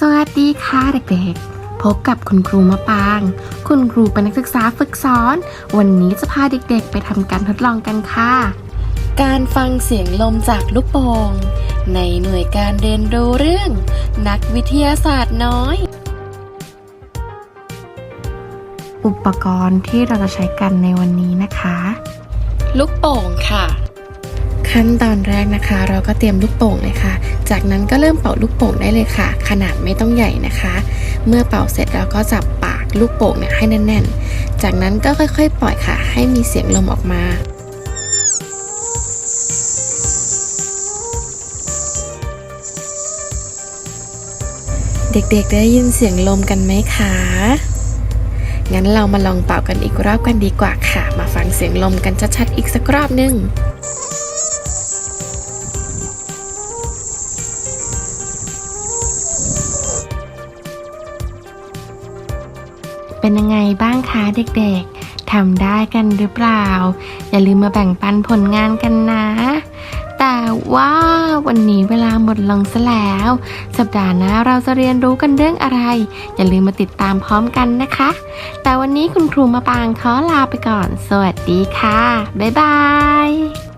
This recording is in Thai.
สวัสดีค่ะเด็กๆ พบกับคุณครูมะปาง คุณครูเป็นนักศึกษาฝึกสอน วันนี้จะพาเด็กๆ ไปทำการทดลองกันค่ะ การฟังเสียงลมจากลูกโป่งในหน่วยการเรียนรู้เรื่อง นักวิทยาศาสตร์น้อย อุปกรณ์ที่เราจะใช้กันในวันนี้นะคะ ลูกโป่งค่ะ ขั้นตอนแรกนะคะ เราก็เตรียมลูกโป่งเลยค่ะ จากนั้นก็เริ่มเป่าลูกโป่งได้เลยค่ะ ขนาดไม่ต้องใหญ่นะคะ เมื่อเป่าเสร็จเราก็จับปากลูกโป่งเนี่ยให้แน่นๆ จากนั้นก็ค่อยๆ ปล่อยค่ะ ให้มีเสียงลมออกมาเด็กๆ ได้ยินเสียงลมกันไหมคะ งั้นเรามาลองเป่ากันอีกรอบกันดีกว่าค่ะ มาฟังเสียงลมกันชัดๆ อีกสักรอบหนึง เป็นยังไงบ้างคะเด็กๆ ทำได้กันหรือเปล่า อย่าลืมมาแบ่งปันผลงานกันนะ แต่ว่าวันนี้เวลาหมดลงซะแล้ว สัปดาห์หน้าเราจะเรียนรู้กันเรื่องอะไร อย่าลืมมาติดตามพร้อมกันนะคะ แต่วันนี้คุณครูมาปางขอลาไปก่อน สวัสดีค่ะ บ๊ายบาย